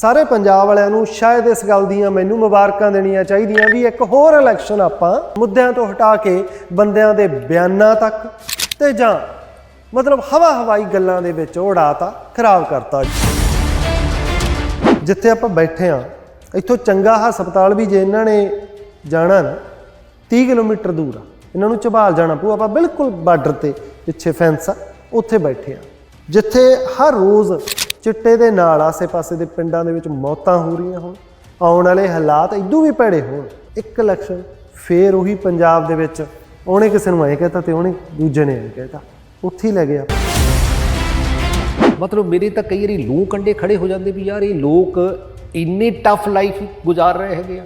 ਸਾਰੇ ਪੰਜਾਬ ਵਾਲਿਆਂ ਨੂੰ ਸ਼ਾਇਦ ਇਸ ਗੱਲ ਦੀਆਂ ਮੈਨੂੰ ਮੁਬਾਰਕਾਂ ਦੇਣੀਆਂ ਚਾਹੀਦੀਆਂ ਵੀ ਇੱਕ ਹੋਰ ਇਲੈਕਸ਼ਨ ਆਪਾਂ ਮੁੱਦਿਆਂ ਤੋਂ ਹਟਾ ਕੇ ਬੰਦਿਆਂ ਦੇ ਬਿਆਨਾਂ ਤੱਕ ਤੇ ਜਾਂ ਮਤਲਬ ਹਵਾ ਹਵਾਈ ਗੱਲਾਂ ਦੇ ਵਿੱਚ ਉਡਾਤਾ ਖਰਾਬ ਕਰਤਾ। ਜਿੱਥੇ ਆਪਾਂ ਬੈਠੇ ਆ, ਇੱਥੋਂ ਚੰਗਾ ਹਸਪਤਾਲ ਵੀ ਜੇ ਇਹਨਾਂ ਨੇ ਜਾਣਾ ਨਾ 30 ਕਿਲੋਮੀਟਰ ਦੂਰ ਆ, ਇਹਨਾਂ ਨੂੰ ਝਬਾਲ ਜਾਣਾ ਪਊ, ਆਪਾਂ ਬਿਲਕੁਲ ਬਾਰਡਰ ਤੇ ਪਿੱਛੇ ਫੈਂਸ ਆ, ਉੱਥੇ ਬੈਠੇ ਆ। ਜਿੱਥੇ ਹਰ ਰੋਜ਼ ਚਿੱਟੇ ਦੇ ਨਾਲ ਆਸੇ-ਪਾਸੇ ਦੇ ਪਿੰਡਾਂ ਦੇ ਵਿੱਚ ਮੌਤਾਂ ਹੋ ਰਹੀਆਂ ਹੋਣ, ਆਉਣ ਵਾਲੇ ਹਾਲਾਤ ਇਦੋਂ ਵੀ ਭੈੜੇ ਹੋਣ, ਇੱਕ ਇਲੈਕਸ਼ਨ ਫੇਰ ਉਹੀ ਪੰਜਾਬ ਦੇ ਵਿੱਚ ਉਹਨੇ ਕਿਸੇ ਨੂੰ ਐਂ ਕਹਿਤਾ ਤੇ ਉਹਨੇ ਦੂਜੇ ਨੇ ਐਂ ਕਹਿਤਾ, ਉੱਥੇ ਹੀ ਲੈ ਗਿਆ। ਮਤਲਬ ਮੇਰੇ ਤਾਂ ਕਈ ਵਾਰੀ ਲੂੰ ਕੰਡੇ ਖੜੇ ਹੋ ਜਾਂਦੇ ਵੀ ਯਾਰ ਇਹ ਲੋਕ ਇੰਨੀ ਟਫ ਲਾਈਫ ਗੁਜ਼ਾਰ ਰਹੇ ਹੈਗੇ ਆ।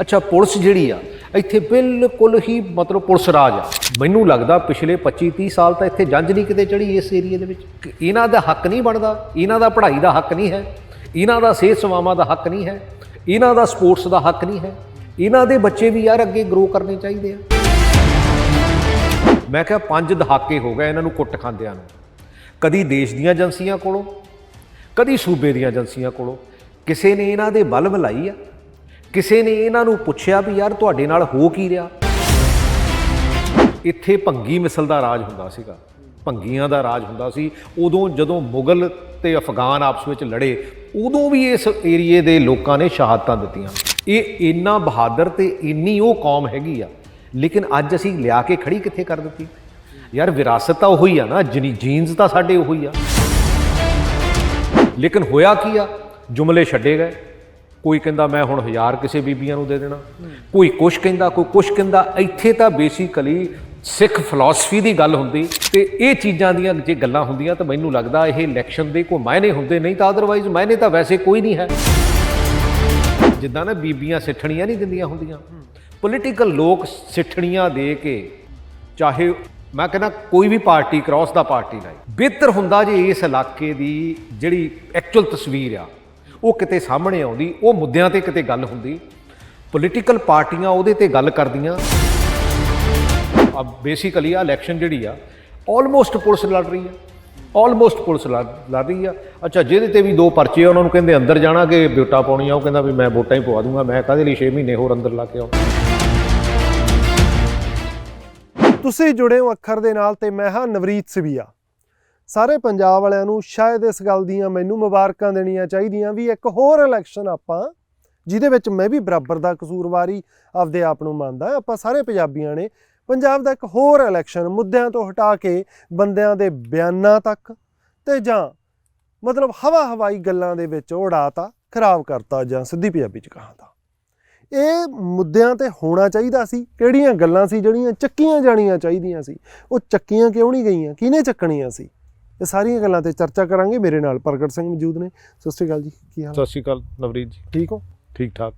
ਅੱਛਾ, ਪੁਲਿਸ ਜਿਹੜੀ ਆ ਇੱਥੇ ਬਿਲਕੁਲ ਹੀ ਮਤਲਬ ਪੁਲਿਸ ਰਾਜ ਆ। ਮੈਨੂੰ ਲੱਗਦਾ ਪਿਛਲੇ 25 30 ਸਾਲ ਤਾਂ ਇੱਥੇ ਜੰਜ ਨਹੀਂ ਕਿਤੇ ਚੜੀ ਇਸ ਏਰੀਆ ਦੇ ਵਿੱਚ। ਇਹਨਾਂ ਦਾ ਹੱਕ ਨਹੀਂ ਬਣਦਾ, ਇਹਨਾਂ ਦਾ ਪੜ੍ਹਾਈ ਦਾ ਹੱਕ ਨਹੀਂ ਹੈ, ਇਹਨਾਂ ਦਾ ਸਿਹਤ ਸੇਵਾਵਾਂ ਦਾ ਹੱਕ ਨਹੀਂ ਹੈ, ਇਹਨਾਂ ਦਾ ਸਪੋਰਟਸ ਦਾ ਹੱਕ ਨਹੀਂ ਹੈ। ਇਹਨਾਂ ਦੇ ਬੱਚੇ ਵੀ ਯਾਰ ਅੱਗੇ ਗਰੋ ਕਰਨੇ ਚਾਹੀਦੇ ਆ। ਮੈਂ ਕਿਹਾ ਪੰਜ ਦਹਾਕੇ ਹੋ ਗਏ ਇਹਨਾਂ ਨੂੰ ਕੁੱਟ ਖਾਂਦਿਆਂ ਨੂੰ। ਕਦੀ ਦੇਸ਼ ਦੀਆਂ ਏਜੰਸੀਆਂ ਕੋਲੋਂ, ਕਦੀ ਸੂਬੇ ਦੀਆਂ ਏਜੰਸੀਆਂ ਕੋਲੋਂ। ਕਿਸੇ ਨੇ ਇਹਨਾਂ ਦੇ ਬਲ ਬੁਲਾਈ ਆ। ਕਿਸੇ ਨੇ ਇਹਨਾਂ ਨੂੰ ਪੁੱਛਿਆ ਵੀ ਯਾਰ ਤੁਹਾਡੇ ਨਾਲ ਹੋ ਕੀ ਰਿਹਾ? ਇੱਥੇ ਭੰਗੀ ਮਿਸਲ ਦਾ ਰਾਜ ਹੁੰਦਾ ਸੀਗਾ। ਭੰਗੀਆਂ ਦਾ ਰਾਜ ਹੁੰਦਾ ਸੀ। ਉਦੋਂ ਜਦੋਂ ਮੁਗਲ ਤੇ ਅਫਗਾਨ ਆਪਸ ਵਿੱਚ ਲੜੇ, ਉਦੋਂ ਵੀ ਇਸ ਏਰੀਏ ਦੇ ਲੋਕਾਂ ਨੇ ਸ਼ਹਾਦਤਾਂ ਦਿੱਤੀਆਂ। ਇਹ ਇੰਨਾ ਬਹਾਦਰ ਤੇ ਇੰਨੀ ਉਹ ਕੌਮ ਹੈਗੀ ਆ। ਲੇਕਿਨ ਅੱਜ ਅਸੀਂ ਲਿਆ ਕੇ ਖੜੀ ਕਿੱਥੇ ਕਰ ਦਿੱਤੀ? ਯਾਰ ਵਿਰਾਸਤ ਤਾਂ ਉਹੀ ਆ ਨਾ, ਜਨੀ ਜੀਨਸ ਤਾਂ ਸਾਡੇ ਉਹੀ ਆ। ਲੇਕਿਨ ਹੋਇਆ ਕੀ ਆ? ਜੁਮਲੇ ਛੱਡੇ ਗਏ। ਕੋਈ ਕਹਿੰਦਾ ਮੈਂ ਹੁਣ ਹਜ਼ਾਰ ਕਿਸੇ ਬੀਬੀਆਂ ਨੂੰ ਦੇ ਦੇਣਾ। ਕੋਈ ਕੁਛ ਕਹਿੰਦਾ, ਕੋਈ ਕੁਛ ਕਹਿੰਦਾ, ਇੱਥੇ ਤਾਂ ਬੇਸਿਕਲੀ ਸਿੱਖ ਫਿਲਾਸਫੀ ਦੀ ਗੱਲ ਹੁੰਦੀ ਤੇ ਇਹ ਚੀਜ਼ਾਂ ਦੀਆਂ ਜੇ ਗੱਲਾਂ ਹੁੰਦੀਆਂ ਤਾਂ ਮੈਨੂੰ ਲੱਗਦਾ ਇਹ ਇਲੈਕਸ਼ਨ ਦੇ ਕੋਈ ਮਾਇਨੇ ਹੁੰਦੇ ਨਹੀਂ ਤਾਂ ਅਦਰਵਾਈਜ਼ ਮਾਇਨੇ ਤਾਂ ਵੈਸੇ ਕੋਈ ਨਹੀਂ ਹੈ। ਜਿੱਦਾਂ ਨਾ ਬੀਬੀਆਂ ਸਿੱਠਣੀਆਂ ਨਹੀਂ ਦਿੰਦੀਆਂ ਹੁੰਦੀਆਂ। ਪੋਲੀਟੀਕਲ ਲੋਕ ਸਿੱਠਣੀਆਂ ਦੇ ਕੇ ਚਾਹੇ ਮੈਂ ਕਹਿੰਦਾ ਕੋਈ ਵੀ party cross the party line ਬਿਹਤਰ ਹੁੰਦਾ ਜੇ ਇਸ ਇਲਾਕੇ ਦੀ ਜਿਹੜੀ ਐਕਚੁਅਲ ਤਸਵੀਰ ਆ ਉਹ ਕਿਤੇ ਸਾਹਮਣੇ ਆਉਂਦੀ, ਉਹ ਮੁੱਦਿਆਂ ਤੇ ਕਿਤੇ ਗੱਲ ਹੁੰਦੀ। ਪੋਲੀਟੀਕਲ ਪਾਰਟੀਆਂ ਉਹਦੇ ਤੇ ਗੱਲ ਕਰਦੀਆਂ। ਆ ਬੇਸਿਕਲੀ ਆ ਇਲੈਕਸ਼ਨ ਜਿਹੜੀ ਆ ਆਲਮੋਸਟ ਪੁਲਿਸ ਲੜ ਰਹੀ ਆ। ਆਲਮੋਸਟ ਪੁਲਿਸ ਲੜ ਲੜ ਰਹੀ ਆ। ਅੱਛਾ, ਜਿਹਦੇ ਤੇ ਵੀ ਦੋ ਪਰਚੇ ਆ, ਉਹਨਾਂ ਨੂੰ ਕਹਿੰਦੇ ਅੰਦਰ ਜਾਣਾ ਕਿ ਵੋਟਾਂ ਪਾਉਣੀਆਂ, ਉਹ ਕਹਿੰਦਾ ਵੀ ਮੈਂ ਵੋਟਾਂ ਹੀ ਪਵਾ ਦੂੰਗਾ, ਮੈਂ ਕਾਹਦੇ ਲਈ 6 ਮਹੀਨੇ ਹੋਰ ਅੰਦਰ ਲਾ ਕੇ ਆਉਂ ਤੁਸੀਂ ਜੁੜੇ ਹੋ ਅੱਖਰ ਦੇ ਨਾਲ ਤੇ ਮੈਂ ਹਾਂ ਨਵਰੀਤ ਸਿਵੀਆ। ਸਾਰੇ ਪੰਜਾਬ ਵਾਲਿਆਂ ਨੂੰ ਸ਼ਾਇਦ ਇਸ ਗੱਲ ਦੀਆਂ ਮੈਨੂੰ ਮੁਬਾਰਕਾਂ ਦੇਣੀਆਂ ਚਾਹੀਦੀਆਂ ਵੀ ਇੱਕ ਹੋਰ ਇਲੈਕਸ਼ਨ ਆਪਾਂ, ਜਿਹਦੇ ਵਿੱਚ ਮੈਂ ਵੀ ਬਰਾਬਰ ਦਾ ਕਸੂਰਵਾਰੀ ਆਪਦੇ ਆਪ ਨੂੰ ਮੰਨਦਾ, ਆਪਾਂ ਸਾਰੇ ਪੰਜਾਬੀਆਂ ਨੇ ਪੰਜਾਬ ਦਾ ਇੱਕ ਹੋਰ ਇਲੈਕਸ਼ਨ ਮੁੱਦਿਆਂ ਤੋਂ ਹਟਾ ਕੇ ਬੰਦਿਆਂ ਦੇ ਬਿਆਨਾਂ ਤੱਕ ਤੇ ਜਾਂ ਮਤਲਬ ਹਵਾ ਹਵਾਈ ਗੱਲਾਂ ਦੇ ਵਿੱਚ ਉਡਾਤਾ, ਖਰਾਬ ਕਰਤਾ ਜਾਂ ਸਿੱਧੀ ਪੰਜਾਬੀ ਚ ਕਹਾਂ ਤਾਂ ਇਹ ਮੁੱਦਿਆਂ ਤੇ ਹੋਣਾ ਚਾਹੀਦਾ ਸੀ, ਕਿਹੜੀਆਂ ਗੱਲਾਂ ਸੀ ਜਿਹੜੀਆਂ ਚੱਕੀਆਂ ਜਾਣੀਆਂ ਚਾਹੀਦੀਆਂ ਸੀ, ਉਹ ਚੱਕੀਆਂ ਕਿਉਂ ਨਹੀਂ ਗਈਆਂ, ਕਿਹਨੇ ਚੱਕਣੀਆਂ ਸੀ? ਇਹ ਸਾਰੀਆਂ ਗੱਲਾਂ ਤੇ ਚਰਚਾ ਕਰਾਂਗੇ। ਮੇਰੇ ਨਾਲ ਪ੍ਰਗਟ ਸਿੰਘ ਮੌਜੂਦ ਨੇ। ਸਤਿ ਸ਼੍ਰੀ ਅਕਾਲ ਜੀ। ਕੀ ਹਾਲ? ਸਤਿ ਸ਼੍ਰੀ ਅਕਾਲ ਨਵਰੀਤ ਜੀ। ਠੀਕ ਹੋ? ਠੀਕ ਠਾਕ।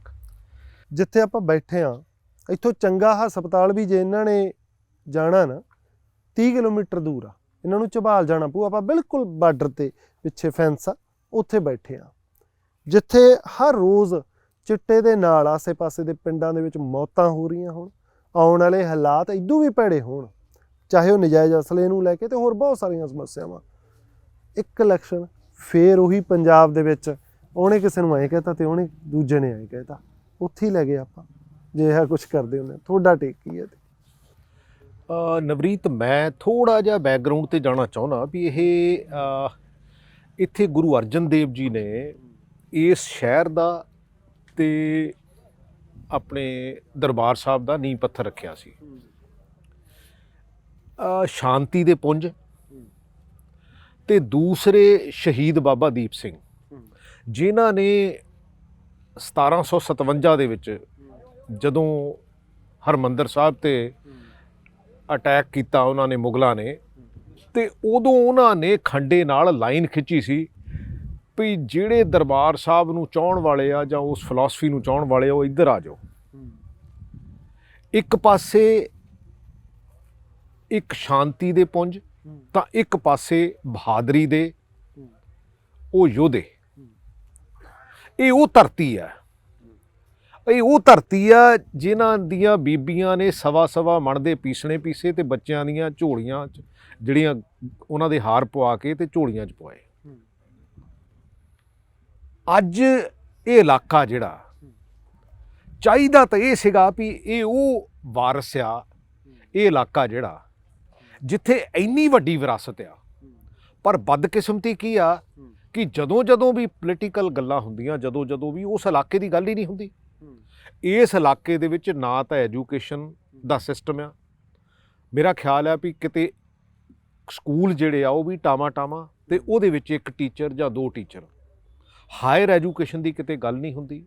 ਜਿੱਥੇ ਆਪਾਂ ਬੈਠੇ ਆ ਇੱਥੋਂ ਚੰਗਾ ਹਸਪਤਾਲ ਵੀ ਜੇ ਇਹਨਾਂ ਨੇ ਜਾਣਾ ਨਾ 30 ਕਿਲੋਮੀਟਰ ਦੂਰ ਆ। ਇਹਨਾਂ ਨੂੰ ਝਬਾਲ ਜਾਣਾ ਪਊ। ਆਪਾਂ ਬਿਲਕੁਲ ਬਾਰਡਰ ਤੇ ਪਿੱਛੇ ਫੈਂਸ ਆ ਉੱਥੇ ਬੈਠੇ ਆ ਜਿੱਥੇ ਹਰ ਰੋਜ਼ ਚਿੱਟੇ ਦੇ ਨਾਲ ਆਸੇ-ਪਾਸੇ ਦੇ ਪਿੰਡਾਂ ਦੇ ਵਿੱਚ ਮੌਤਾਂ ਹੋ ਰਹੀਆਂ ਹੋਣ ਆਉਣ ਵਾਲੇ ਹਾਲਾਤ ਇਦੋਂ ਵੀ ਭੈੜੇ ਹੋਣ ਚਾਹੇ ਉਹ ਨਜਾਇਜ਼ ਅਸਲੇ ਨੂੰ ਲੈ ਕੇ ਤੇ ਹੋਰ ਬਹੁਤ ਸਾਰੀਆਂ ਸਮੱਸਿਆਵਾਂ। ਇੱਕ ਇਲੈਕਸ਼ਨ ਫੇਰ ਉਹੀ ਪੰਜਾਬ ਦੇ ਵਿੱਚ ਉਹਨੇ ਕਿਸੇ ਨੂੰ ਐਂ ਕਹਿਤਾ ਤੇ ਉਹਨੇ ਦੂਜੇ ਨੇ ਐਂ ਕਹਿਤਾ। ਉੱਥੇ ਹੀ ਲੈ ਗਏ ਆਪਾਂ, ਜੇ ਇਹ ਕੁਝ ਕਰਦੇ ਹੁੰਦੇ ਤੁਹਾਡਾ ਟੇਕ ਕੀ ਹੈ ਤੇ? ਨਵਰੀਤ, ਮੈਂ ਥੋੜਾ ਜਿਹਾ ਬੈਕਗ੍ਰਾਉਂਡ ਤੇ ਜਾਣਾ ਚਾਹੁੰਦਾ ਵੀ ਇਹ ਇੱਥੇ ਗੁਰੂ ਅਰਜਨ ਦੇਵ ਜੀ ਨੇ ਇਸ ਸ਼ਹਿਰ ਦਾ ਤੇ ਆਪਣੇ ਦਰਬਾਰ ਸਾਹਿਬ ਦਾ ਨੀਂਹ ਪੱਥਰ ਰੱਖਿਆ ਸੀ। ਸ਼ਾਂਤੀ ਦੇ ਪੁੰਜ ਤੇ ਦੂਸਰੇ ਸ਼ਹੀਦ ਬਾਬਾ ਦੀਪ ਸਿੰਘ, ਜਿਨ੍ਹਾਂ ਨੇ 1757 ਦੇ ਵਿੱਚ ਜਦੋਂ ਹਰਮੰਦਰ ਸਾਹਿਬ ਤੇ ਅਟੈਕ ਕੀਤਾ ਉਹਨਾਂ ਨੇ ਮੁਗਲਾਂ ਨੇ, ਤੇ ਉਦੋਂ ਉਹਨਾਂ ਨੇ ਖੰਡੇ ਨਾਲ ਲਾਈਨ ਖਿੱਚੀ ਸੀ ਵੀ ਜਿਹੜੇ ਦਰਬਾਰ ਸਾਹਿਬ ਨੂੰ ਚਾਹਣ ਵਾਲੇ ਆ ਜਾਂ ਉਸ ਫਿਲਾਸਫੀ ਨੂੰ ਚਾਹਣ ਵਾਲੇ ਆ, ਉਹ ਇੱਧਰ ਆ ਜਾਓ। ਇੱਕ ਪਾਸੇ ਇੱਕ ਸ਼ਾਂਤੀ ਦੇ ਪੁੰਜ, ਤਾਂ ਇੱਕ ਪਾਸੇ ਬਹਾਦਰੀ ਦੇ, ਉਹ ਯੋਧੇ। ਇਹ ਉਹ ਧਰਤੀ ਹੈ। ਇਹ ਉਹ ਧਰਤੀ ਆ ਜਿਨ੍ਹਾਂ ਦੀਆਂ ਬੀਬੀਆਂ ਨੇ ਸਵਾ ਸਵਾ ਮਣ ਦੇ ਪੀਸਣੇ ਪੀਸੇ ਤੇ ਬੱਚਿਆਂ ਦੀਆਂ ਝੋਲੀਆਂ 'ਚ, ਜਿਹੜੀਆਂ ਉਹਨਾਂ ਦੇ ਹਾਰ ਪਵਾ ਕੇ ਤੇ ਝੋਲੀਆਂ 'ਚ ਪਵਾਏ। ਅੱਜ ਇਹ ਇਲਾਕਾ ਜਿਹੜਾ, ਚਾਹੀਦਾ ਤਾਂ ਇਹ ਸੀਗਾ ਵੀ ਇਹ ਉਹ ਵਾਰਸ ਆ, ਇਹ ਇਲਾਕਾ ਜਿਹੜਾ ਜਿੱਥੇ ਇੰਨੀ ਵੱਡੀ ਵਿਰਾਸਤ ਆ। ਪਰ ਬਦਕਿਸਮਤੀ ਕੀ ਆ ਕਿ ਜਦੋਂ ਜਦੋਂ ਵੀ ਪੋਲੀਟੀਕਲ ਗੱਲਾਂ ਹੁੰਦੀਆਂ ਜਦੋਂ ਜਦੋਂ ਵੀ ਉਸ ਇਲਾਕੇ ਦੀ ਗੱਲ ਹੀ ਨਹੀਂ ਹੁੰਦੀ। ਇਸ ਇਲਾਕੇ ਦੇ ਵਿੱਚ ਨਾ ਤਾਂ ਐਜੂਕੇਸ਼ਨ ਦਾ ਸਿਸਟਮ ਆ। ਮੇਰਾ ਖਿਆਲ ਆ ਵੀ ਕਿਤੇ ਸਕੂਲ ਜਿਹੜੇ ਆ ਉਹ ਵੀ ਟਾਮਾ ਟਾਮਾ ਤੇ ਉਹਦੇ ਵਿੱਚ ਇੱਕ ਟੀਚਰ ਜਾਂ ਦੋ ਟੀਚਰ ਹਾਇਰ ਐਜੂਕੇਸ਼ਨ ਦੀ ਕਿਤੇ ਗੱਲ ਨਹੀਂ ਹੁੰਦੀ।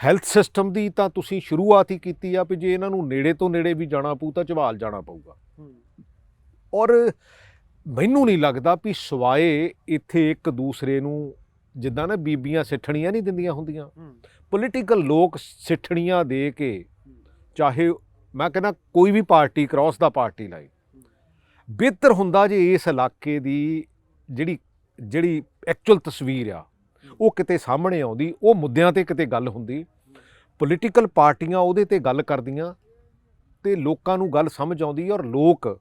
ਹੈਲਥ ਸਿਸਟਮ ਦੀ ਤਾਂ ਤੁਸੀਂ ਸ਼ੁਰੂਆਤ ਹੀ ਕੀਤੀ ਆ ਵੀ ਜੇ ਇਹਨਾਂ ਨੂੰ ਨੇੜੇ ਤੋਂ ਨੇੜੇ ਵੀ ਜਾਣਾ ਪਊ ਤਾਂ ਝਵਾਲ ਜਾਣਾ ਪਊਗਾ। ਔਰ ਮੈਨੂੰ ਨਹੀਂ ਲੱਗਦਾ ਵੀ ਸਵਾਏ ਇੱਥੇ ਇੱਕ ਦੂਸਰੇ ਨੂੰ ਜਿੱਦਾਂ ਨਾ ਬੀਬੀਆਂ ਸਿੱਠਣੀਆਂ ਨਹੀਂ ਦਿੰਦੀਆਂ ਹੁੰਦੀਆਂ। ਪੋਲੀਟੀਕਲ ਲੋਕ ਸਿੱਠਣੀਆਂ ਦੇ ਕੇ ਚਾਹੇ ਮੈਂ ਕਹਿੰਦਾ ਕੋਈ ਵੀ party cross the party line ਬਿਹਤਰ ਹੁੰਦਾ ਜੇ ਇਸ ਇਲਾਕੇ ਦੀ ਜਿਹੜੀ ਜਿਹੜੀ ਐਕਚੁਅਲ ਤਸਵੀਰ ਆ। ਉਹ ਕਿਤੇ ਸਾਹਮਣੇ ਆਉਂਦੀ ਉਹ ਮੁੱਦਿਆਂ ਤੇ ਕਿਤੇ ਗੱਲ ਹੁੰਦੀ। ਪੋਲੀਟੀਕਲ ਪਾਰਟੀਆਂ ਉਹਦੇ ਤੇ ਗੱਲ ਕਰਦੀਆਂ ਤੇ ਲੋਕਾਂ ਨੂੰ ਗੱਲ ਸਮਝ ਆਉਂਦੀ ਔਰ ਲੋਕ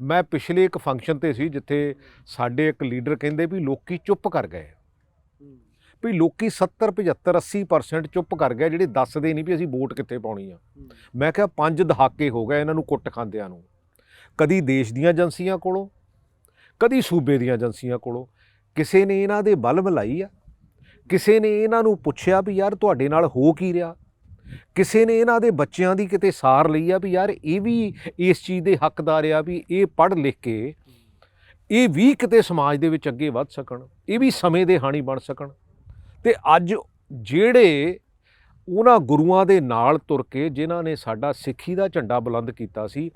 ਮੈਂ ਪਿਛਲੇ ਇੱਕ ਫੰਕਸ਼ਨ ਤੇ ਸੀ ਜਿੱਥੇ ਸਾਡੇ ਇੱਕ ਲੀਡਰ ਕਹਿੰਦੇ ਵੀ ਲੋਕੀ ਚੁੱਪ ਕਰ ਗਏ। ਵੀ ਲੋਕੀ 70 75 80% ਚੁੱਪ ਕਰ ਗਏ ਜਿਹੜੇ ਦੱਸਦੇ ਨਹੀਂ ਵੀ ਅਸੀਂ ਵੋਟ ਕਿੱਥੇ ਪਾਉਣੀ ਆ। ਮੈਂ ਕਿਹਾ ਪੰਜ ਦਹਾਕੇ ਹੋ ਗਏ ਇਹਨਾਂ ਨੂੰ ਕੁੱਟ ਖਾਂਦਿਆਂ ਨੂੰ। ਕਦੀ ਦੇਸ਼ ਦੀਆਂ ਏਜੰਸੀਆਂ ਕੋਲੋਂ ਕਦੀ ਸੂਬੇ ਦੀਆਂ ਏਜੰਸੀਆਂ ਕੋਲੋਂ ਕਿਸੇ ਨੇ ਇਹਨਾਂ ਦੇ ਬਲ ਬਲਾਈ ਆ? ਕਿਸੇ ਨੇ ਇਹਨਾਂ ਨੂੰ ਪੁੱਛਿਆ ਵੀ ਯਾਰ ਤੁਹਾਡੇ ਨਾਲ ਹੋ ਕੀ ਰਿਹਾ? ਕਿਸੇ ਨੇ ਇਹਨਾਂ ਦੇ ਬੱਚਿਆਂ ਦੀ ਕਿਤੇ ਸਾਰ ਲਈ ਆ ਵੀ ਯਾਰ ਇਹ ਵੀ ਇਸ ਚੀਜ਼ ਦੇ ਹੱਕਦਾਰ ਆ ਵੀ ਇਹ ਪੜ੍ਹ ਲਿਖ ਕੇ ਇਹ ਵੀ ਕਿਤੇ ਸਮਾਜ ਦੇ ਵਿੱਚ ਅੱਗੇ ਵੱਧ ਸਕਣ, ਇਹ ਵੀ ਸਮੇਂ ਦੇ ਹਾਣੀ ਬਣ ਸਕਣ। ਤੇ ਅੱਜ ਜਿਹੜੇ ਉਹਨਾਂ ਗੁਰੂਆਂ ਦੇ ਨਾਲ ਤੁਰ ਕੇ ਜਿਨ੍ਹਾਂ ਨੇ ਸਾਡਾ ਸਿੱਖੀ ਦਾ ਝੰਡਾ ਬੁਲੰਦ ਕੀਤਾ ਸੀ,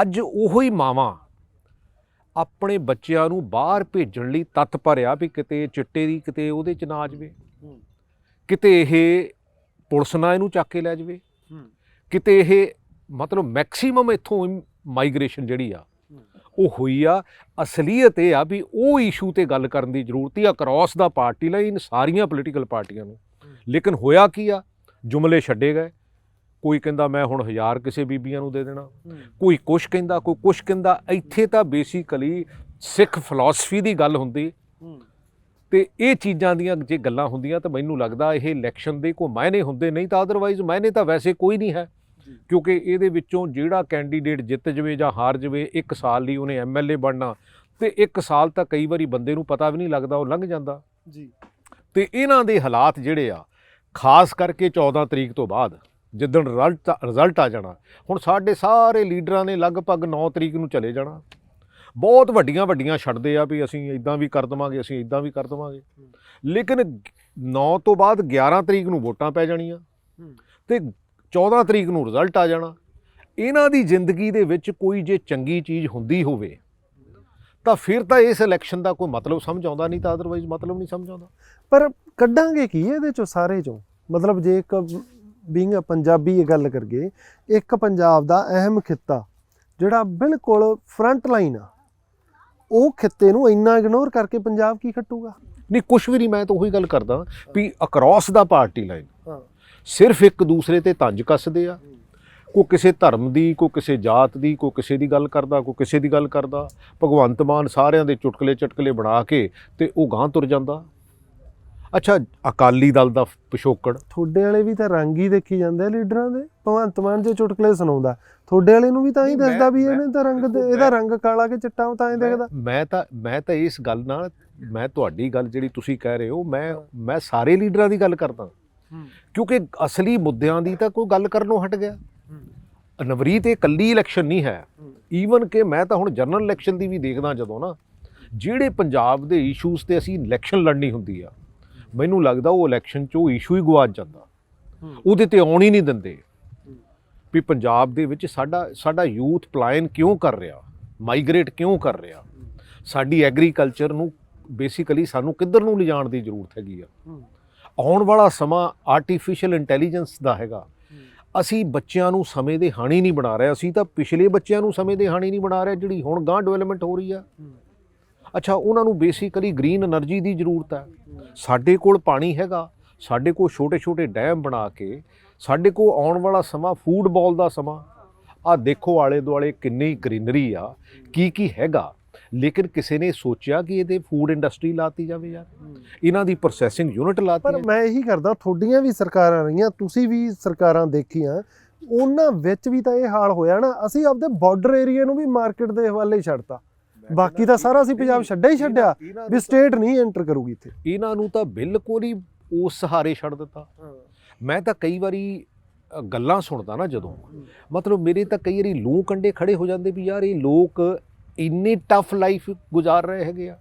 ਅੱਜ ਉਹੋ ਹੀ ਮਾਵਾਂ ਆਪਣੇ ਬੱਚਿਆਂ ਨੂੰ ਬਾਹਰ ਭੇਜਣ ਲਈ ਤੱਤ ਭਰਿਆ ਵੀ ਕਿਤੇ ਚਿੱਟੇ ਦੀ ਕਿਤੇ ਉਹਦੇ ਚ ਨਾ ਆ ਜਾਵੇ। ਕਿਤੇ ਇਹ ਪੁਲਿਸ ਨਾ ਇਹਨੂੰ ਚੱਕ ਕੇ ਲੈ ਜਾਵੇ। ਕਿਤੇ ਇਹ ਮਤਲਬ ਮੈਕਸਿਮਮ ਇੱਥੋਂ ਮਾਈਗ੍ਰੇਸ਼ਨ ਜਿਹੜੀ ਆ ਉਹ ਹੋਈ ਆ। ਅਸਲੀਅਤ ਇਹ ਆ ਵੀ ਉਹ ਇਸ਼ੂ ਤੇ ਗੱਲ ਕਰਨ ਦੀ ਜ਼ਰੂਰਤ ਆ। ਅਕ੍ਰੋਸ ਦਾ ਪਾਰਟੀ ਲਾਈਨ ਸਾਰੀਆਂ ਪੋਲੀਟੀਕਲ ਪਾਰਟੀਆਂ ਨੂੰ। ਲੇਕਿਨ ਹੋਇਆ ਕੀ ਆ? ਜੁਮਲੇ ਛੱਡੇ ਗਏ। ਕੋਈ ਕਹਿੰਦਾ ਮੈਂ ਹੁਣ ਹਜ਼ਾਰ ਕਿਸੇ ਬੀਬੀਆਂ ਨੂੰ ਦੇ ਦੇਣਾ। ਕੋਈ ਕੁਛ ਕਹਿੰਦਾ ਕੋਈ ਕੁਛ ਕਹਿੰਦਾ ਇੱਥੇ ਤਾਂ ਬੇਸਿਕਲੀ ਸਿੱਖ ਫਿਲਾਸਫੀ ਦੀ ਗੱਲ ਹੁੰਦੀ। ਤੇ ਇਹ ਚੀਜ਼ਾਂ ਦੀਆਂ ਜੇ ਗੱਲਾਂ ਹੁੰਦੀਆਂ ਤਾਂ ਮੈਨੂੰ ਲੱਗਦਾ ਇਹ ਇਲੈਕਸ਼ਨ ਦੇ ਕੋਈ ਮਾਇਨੇ ਹੁੰਦੇ ਨਹੀਂ ਤਾਂ ਅਦਰਵਾਈਜ਼ ਮਾਇਨੇ ਤਾਂ ਵੈਸੇ ਕੋਈ ਨਹੀਂ ਹੈ। ਕਿਉਂਕਿ ਇਹਦੇ ਵਿੱਚੋਂ ਜਿਹੜਾ ਕੈਂਡੀਡੇਟ ਜਿੱਤ ਜਵੇ ਜਾਂ ਹਾਰ ਜਵੇ ਇੱਕ ਸਾਲ ਲਈ ਉਹਨੇ ਐਮਐਲਏ ਬਣਨਾ। ਤੇ ਇੱਕ ਸਾਲ ਤਾਂ ਕਈ ਵਾਰੀ ਬੰਦੇ ਨੂੰ ਪਤਾ ਵੀ ਨਹੀਂ ਲੱਗਦਾ ਉਹ ਲੰਘ ਜਾਂਦਾ। ਜੀ। ਤੇ ਇਹਨਾਂ ਦੇ ਹਾਲਾਤ ਜਿਹੜੇ ਆ ਖਾਸ ਕਰਕੇ 14 ਤਰੀਕ ਤੋਂ ਬਾਅਦ ਜਿੱਦਣ ਰਿਜ਼ਲਟ ਰਿਜ਼ਲਟ ਆ ਜਾਣਾ ਹੁਣ ਸਾਡੇ ਸਾਰੇ ਲੀਡਰਾਂ ਨੇ ਲਗਭਗ 9 ਤਰੀਕ ਨੂੰ ਚਲੇ ਜਾਣਾ। ਬਹੁਤ ਵੱਡੀਆਂ ਵੱਡੀਆਂ ਛੱਡਦੇ ਆ ਵੀ ਅਸੀਂ ਇਦਾਂ ਵੀ ਕਰ ਦਵਾਂਗੇ ਅਸੀਂ ਇਦਾਂ ਵੀ ਕਰ ਦਵਾਂਗੇ। ਲੇਕਿਨ 9 ਤੋਂ ਬਾਅਦ 11 ਤਰੀਕ ਨੂੰ ਵੋਟਾਂ ਪੈ ਜਾਣੀਆਂ ਤੇ 14 ਤਰੀਕ ਨੂੰ ਰਿਜ਼ਲਟ ਆ ਜਾਣਾ। ਇਹਨਾਂ ਦੀ ਜ਼ਿੰਦਗੀ ਦੇ ਵਿੱਚ ਕੋਈ ਜੇ ਚੰਗੀ ਚੀਜ਼ ਹੁੰਦੀ ਹੋਵੇ ਤਾਂ ਫਿਰ ਤਾਂ ਇਸ ਇਲੈਕਸ਼ਨ ਦਾ ਕੋਈ ਮਤਲਬ ਸਮਝ ਆਉਂਦਾ ਨਹੀਂ ਤਾਂ ਅਦਰਵਾਈਜ਼ ਮਤਲਬ ਨਹੀਂ ਸਮਝ ਆਉਂਦਾ। ਪਰ ਕੱਢਾਂਗੇ ਕੀ ਇਹਦੇ ਚੋਂ ਸਾਰੇ ਚੋਂ? ਮਤਲਬ ਜੇ ਇੱਕ ਬੀਇੰਗ ਪੰਜਾਬੀ ਇਹ ਗੱਲ ਕਰਗੇ ਇੱਕ ਪੰਜਾਬ ਦਾ ਅਹਿਮ ਖਿੱਤਾ ਜਿਹੜਾ ਬਿਲਕੁਲ ਫਰੰਟ ਲਾਈਨ ਆ ਉਹ ਖਿੱਤੇ ਨੂੰ ਇੰਨਾ ਇਗਨੋਰ ਕਰਕੇ ਪੰਜਾਬ ਕੀ ਖੱਟੂਗਾ? ਨਹੀਂ ਕੁਝ ਵੀ ਨਹੀਂ ਮੈਂ ਤਾਂ ਉਹੀ ਗੱਲ ਕਰਦਾ ਵੀ ਅਕ੍ਰੋਸ ਦਾ ਪਾਰਟੀ ਲਾਈਨ ਸਿਰਫ ਇੱਕ ਦੂਸਰੇ ਤੇ ਤੰਜ ਕੱਸਦੇ ਆ। ਕੋ ਕਿਸੇ ਧਰਮ ਦੀ ਕੋ ਕਿਸੇ ਜਾਤ ਦੀ ਕੋ ਕਿਸੇ ਦੀ ਗੱਲ ਕਰਦਾ ਕੋ ਕਿਸੇ ਦੀ ਗੱਲ ਕਰਦਾ। ਭਗਵੰਤ ਮਾਨ ਸਾਰਿਆਂ ਦੇ ਚੁਟਕਲੇ ਚਟਕਲੇ ਬਣਾ ਕੇ ਤੇ ਉਹ ਗਾਂ ਤੁਰ ਜਾਂਦਾ। ਅੱਛਾ ਅਕਾਲੀ ਦਲ ਦਾ ਪਿਛੋਕੜ। ਤੁਹਾਡੇ ਵਾਲੇ ਵੀ ਤਾਂ ਰੰਗ ਹੀ ਦੇਖੀ ਜਾਂਦੇ ਆ ਲੀਡਰਾਂ ਦੇ। ਭਗਵੰਤ ਮਾਨ ਜੇ ਚੁਟਕਲੇ ਸੁਣਾਉਂਦਾ ਤੁਹਾਡੇ ਵਾਲੇ ਨੂੰ ਵੀ ਤਾਂ ਹੀ ਦੱਸਦਾ ਵੀ ਇਹਨੇ ਤਾਂ ਰੰਗ ਇਹਦਾ ਰੰਗ ਕਾਲਾ ਕਿ ਚਿੱਟਾ ਉਹ ਤਾਂ ਹੀ ਦੇਖਦਾ। ਮੈਂ ਤਾਂ ਮੈਂ ਤਾਂ ਇਸ ਗੱਲ ਨਾਲ ਮੈਂ ਤੁਹਾਡੀ ਗੱਲ ਜਿਹੜੀ ਤੁਸੀਂ ਕਹਿ ਰਹੇ ਹੋ ਮੈਂ ਮੈਂ ਸਾਰੇ ਲੀਡਰਾਂ ਦੀ ਗੱਲ ਕਰਦਾ। ਕਿਉਂਕਿ ਅਸਲੀ ਮੁੱਦਿਆਂ ਦੀ ਤਾਂ ਕੋਈ ਗੱਲ ਕਰਨੋਂ ਹਟ ਗਿਆ। ਨਵਰੀਤ ਇਹ ਕੱਲੀ ਇਲੈਕਸ਼ਨ ਨਹੀਂ ਹੈ। ਈਵਨ ਕਿ ਮੈਂ ਤਾਂ ਹੁਣ ਜਨਰਲ ਇਲੈਕਸ਼ਨ ਦੀ ਵੀ ਦੇਖਦਾ ਜਦੋਂ ਨਾ ਜਿਹੜੇ ਪੰਜਾਬ ਦੇ ਇਸ਼ੂਜ਼ ਤੇ ਅਸੀਂ ਇਲੈਕਸ਼ਨ ਲੜਨੀ ਹੁੰਦੀ ਆ ਮੈਨੂੰ ਲੱਗਦਾ ਉਹ ਇਲੈਕਸ਼ਨ 'ਚ ਉਹ ਇਸ਼ੂ ਹੀ ਗਵਾਚ ਜਾਂਦਾ। ਉਹਦੇ ਤੇ ਆਉਣ ਹੀ ਨਹੀਂ ਦਿੰਦੇ। ਵੀ ਪੰਜਾਬ ਦੇ ਵਿੱਚ ਸਾਡਾ ਸਾਡਾ ਯੂਥ ਪਲਾਇਨ ਕਿਉਂ ਕਰ ਰਿਹਾ? ਮਾਈਗ੍ਰੇਟ ਕਿਉਂ ਕਰ ਰਿਹਾ? ਸਾਡੀ ਐਗਰੀਕਲਚਰ ਨੂੰ ਬੇਸਿਕਲੀ ਸਾਨੂੰ ਕਿੱਧਰ ਨੂੰ ਲਿਜਾਣ ਦੀ ਜ਼ਰੂਰਤ ਹੈਗੀ ਆ? ਆਉਣ ਵਾਲਾ ਸਮਾਂ ਆਰਟੀਫੀਸ਼ੀਅਲ ਇੰਟੈਲੀਜੈਂਸ ਦਾ ਹੈਗਾ। ਅਸੀਂ ਬੱਚਿਆਂ ਨੂੰ ਸਮੇਂ ਦੇ ਹਾਣੀ ਨਹੀਂ ਬਣਾ ਰਹੇ। ਅਸੀਂ ਤਾਂ ਪਿਛਲੇ ਬੱਚਿਆਂ ਨੂੰ ਸਮੇਂ ਦੇ ਹਾਣੀ ਨਹੀਂ ਬਣਾ ਰਹੇ। ਜਿਹੜੀ ਹੁਣ ਗਾਂ ਡਿਵੈਲਪਮੈਂਟ ਹੋ ਰਹੀ ਆ। ਅੱਛਾ ਉਹਨਾਂ ਨੂੰ ਬੇਸਿਕਲੀ ਗ੍ਰੀਨ એનર્ਜੀ ਦੀ ਜ਼ਰੂਰਤ ਹੈ। ਸਾਡੇ ਕੋਲ ਪਾਣੀ ਹੈਗਾ ਸਾਡੇ ਕੋਲ ਛੋਟੇ-ਛੋਟੇ ਡੈਮ ਬਣਾ ਕੇ ਸਾਡੇ ਕੋਲ ਆਉਣ ਵਾਲਾ ਸਮਾਂ ਫੂਡ ਫੂਡਬਾਲ ਦਾ ਸਮਾਂ। ਆ ਦੇਖੋ ਆਲੇ ਦੁਆਲੇ ਕਿੰਨੀ ਗ੍ਰੀਨਰੀ ਆ ਕੀ ਕੀ ਹੈਗਾ। ਲੇਕਿਨ ਕਿਸੇ ਨੇ ਸੋਚਿਆ ਕਿ ਇਹਦੇ ਫੂਡ ਇੰਡਸਟਰੀ ਲਾਤੀ ਜਾਵੇ ਯਾਰ। ਇਹਨਾਂ ਦੀ ਪ੍ਰੋਸੈਸਿੰਗ ਯੂਨਿਟ ਲਾਤੀ ਪਰ ਮੈਂ ਇਹੀ ਕਰਦਾ ਤੁਹਾਡੀਆਂ ਵੀ ਸਰਕਾਰਾਂ ਰਹੀਆਂ ਤੁਸੀਂ ਵੀ ਸਰਕਾਰਾਂ ਦੇਖੀਆਂ ਉਹਨਾਂ ਵਿੱਚ ਵੀ ਤਾਂ ਇਹ ਹਾਲ ਹੋਇਆ ਨਾ ਅਸੀਂ ਆਪਦੇ ਬਾਰਡਰ ਏਰੀਆ ਨੂੰ ਵੀ ਮਾਰਕੀਟ ਦੇ ਹਵਾਲੇ ਛੱਡਤਾ। ਬਾਕੀ ਤਾਂ ਸਾਰਾ ਅਸੀਂ ਪੰਜਾਬ ਛੱਡਿਆ ਹੀ ਛੱਡਿਆ ਵੀ ਸਟੇਟ ਨਹੀਂ ਐਂਟਰ ਕਰੂਗੀ ਇੱਥੇ। ਇਹਨਾਂ ਨੂੰ ਤਾਂ ਬਿਲਕੁਲ ਹੀ ਉਸ ਸਹਾਰੇ ਛੱਡ ਦਿੱਤਾ। ਮੈਂ ਤਾਂ ਕਈ ਵਾਰੀ ਗੱਲਾਂ ਸੁਣਦਾ ਨਾ ਜਦੋਂ। ਮਤਲਬ ਮੇਰੇ ਤਾਂ ਕਈ ਵਾਰੀ ਲੂੰ ਕੰਡੇ ਖੜੇ ਹੋ ਜਾਂਦੇ ਵੀ ਯਾਰ ਇਹ ਲੋਕ ਇੰਨੀ ਟਫ ਲਾਈਫ ਗੁਜ਼ਾਰ ਰਹੇ ਹੈਗੇ ਆ।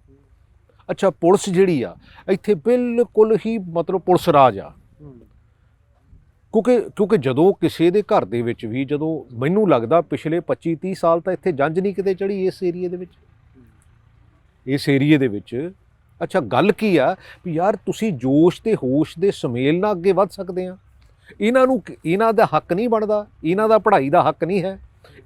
ਅੱਛਾ ਪੁਲਿਸ ਜਿਹੜੀ ਆ ਇੱਥੇ ਬਿਲਕੁਲ ਹੀ ਮਤਲਬ ਪੁਲਿਸ ਰਾਜ ਆ। ਕਿਉਂਕਿ ਕਿਉਂਕਿ ਜਦੋਂ ਕਿਸੇ ਦੇ ਘਰ ਦੇ ਵਿੱਚ ਵੀ ਜਦੋਂ ਮੈਨੂੰ ਲੱਗਦਾ ਪਿਛਲੇ 25 30 ਸਾਲ ਤਾਂ ਇੱਥੇ ਜੰਜ ਨਹੀਂ ਕਿਤੇ ਚੜੀ ਇਸ ਏਰੀਏ ਦੇ ਵਿੱਚ। ਇਸ ਏਰੀਏ ਦੇ ਵਿੱਚ। ਅੱਛਾ, ਗੱਲ ਕੀ ਆ ਵੀ ਯਾਰ ਤੁਸੀਂ ਜੋਸ਼ ਤੇ ਹੋਸ਼ ਦੇ ਸੁਮੇਲ ਨਾਲ ਅੱਗੇ ਵੱਧ ਸਕਦੇ ਆ। ਇਹਨਾਂ ਨੂੰ ਇਹਨਾਂ ਦਾ ਹੱਕ ਨਹੀਂ ਬਣਦਾ। ਇਹਨਾਂ ਦਾ ਪੜ੍ਹਾਈ ਦਾ ਹੱਕ ਨਹੀਂ ਹੈ।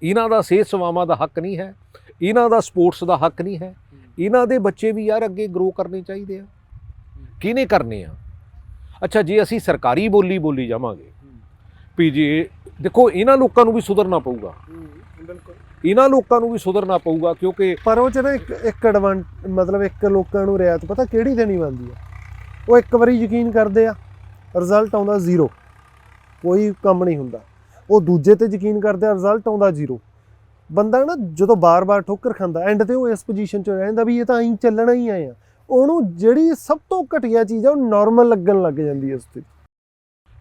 ਇਹਨਾਂ ਦਾ ਸਿਹਤ ਸੇਵਾਵਾਂ ਦਾ ਹੱਕ ਨਹੀਂ ਹੈ। ਇਹਨਾਂ ਦਾ ਸਪੋਰਟਸ ਦਾ ਹੱਕ ਨਹੀਂ ਹੈ। ਇਹਨਾਂ ਦੇ ਬੱਚੇ ਵੀ ਯਾਰ ਅੱਗੇ ਗਰੋ ਕਰਨੇ ਚਾਹੀਦੇ ਆ। ਕਿਹਨੇ ਕਰਨੇ ਆ? ਅੱਛਾ, ਜੇ ਅਸੀਂ ਸਰਕਾਰੀ ਬੋਲੀ ਬੋਲੀ ਜਾਵਾਂਗੇ, ਵੀ ਜੇ ਦੇਖੋ, ਇਹਨਾਂ ਲੋਕਾਂ ਨੂੰ ਵੀ ਸੁਧਰਨਾ ਪਊਗਾ। ਇਹਨਾਂ ਲੋਕਾਂ ਨੂੰ ਵੀ ਸੁਧਰਨਾ ਪਊਗਾ ਕਿਉਂਕਿ ਪਰ ਉਹ ਚ ਨਾ ਇੱਕ ਇੱਕ ਐਡਵਾਂਟ ਮਤਲਬ ਇੱਕ ਲੋਕਾਂ ਨੂੰ ਰਿਆਇਤ ਪਤਾ ਕਿਹੜੀ ਦੇਣੀ ਬਣਦੀ ਆ? ਉਹ ਇੱਕ ਵਾਰੀ ਯਕੀਨ ਕਰਦੇ ਆ ਰਿਜ਼ਲਟ ਆਉਂਦਾ ਜ਼ੀਰੋ ਕੋਈ ਕੰਮ ਨਹੀਂ ਹੁੰਦਾ। ਉਹ ਦੂਜੇ ਤੇ ਯਕੀਨ ਕਰਦੇ ਆ ਰਿਜ਼ਲਟ ਆਉਂਦਾ ਜ਼ੀਰੋ ਬੰਦਾ ਨਾ ਜਦੋਂ ਬਾਰ-ਬਾਰ ਠੋਕਰ ਖਾਂਦਾ ਐਂਡ ਤੇ ਉਹ ਇਸ ਪੋਜੀਸ਼ਨ 'ਚ ਰਹਿੰਦਾ ਵੀ ਇਹ ਤਾਂ ਐਂ ਚੱਲਣਾ ਹੀ ਆਏ ਆ। ਉਹਨੂੰ ਜਿਹੜੀ ਸਭ ਤੋਂ ਘਟੀਆ ਚੀਜ਼ ਆ ਉਹ ਨਾਰਮਲ ਲੱਗਣ ਲੱਗ ਜਾਂਦੀ ਹੈ ਉਸ ਤੇ।